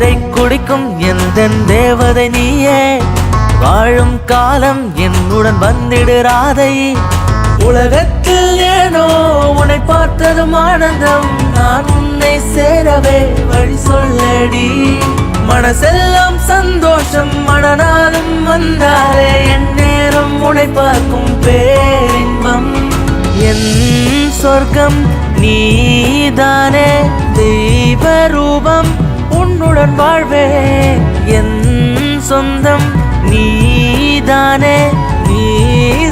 நீரை குடிக்கும் எந்த தேவதை நீயே? வாழும் காலம் என்னுடன் வந்திடுறாதை. உலகத்தில் ஏனோ உன்னை பார்த்ததும் ஆனந்தம் நான் உன்னை சேரவே வழி சொல்லடி. மனசெல்லாம் சந்தோஷம் மனநாளும் வந்தாரே என் நேரம் உன்னை பார்க்கும் பேரின்பம். என் சொர்க்கம் நீதானே தெய்வ ரூபம் உன்னுடன் வாழ்வே என் சொந்தம் நீதானே. நீ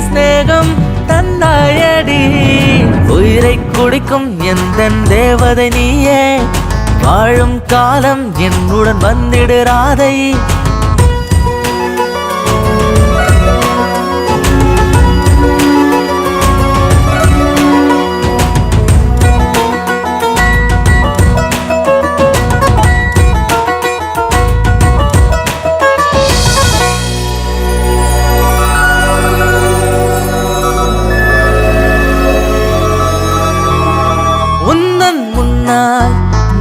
ஸ்நேகம் தந்தாயடி உயிரை குடிக்கும் எந்த தேவதை நீயே. வாழும் காலம் என்னுடன் வந்திடுறாதை.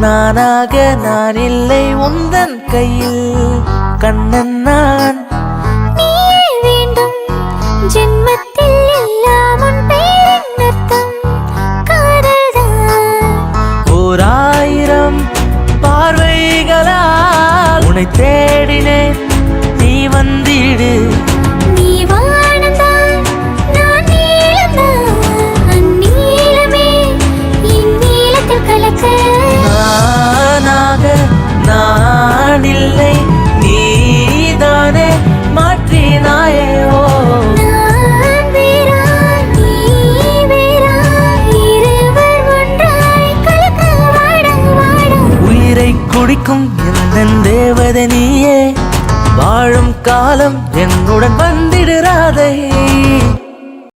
நானாக நான் இல்லை உந்தன் கையில். கண்ணன் நான். வேண்டும். ஜென்மத்தில் எல்லாம் உன் பெயரின் அர்த்தம். காதல்தான். ஓர் ஆயிரம் பார்வைகளால் உன்னை தேடினேன். நீ வந்திடு. துடிக்கும் குடிக்கும் எந்த தேவதை நீயே. வாழும் காலம் என்னுடன் வந்திடுறாதே.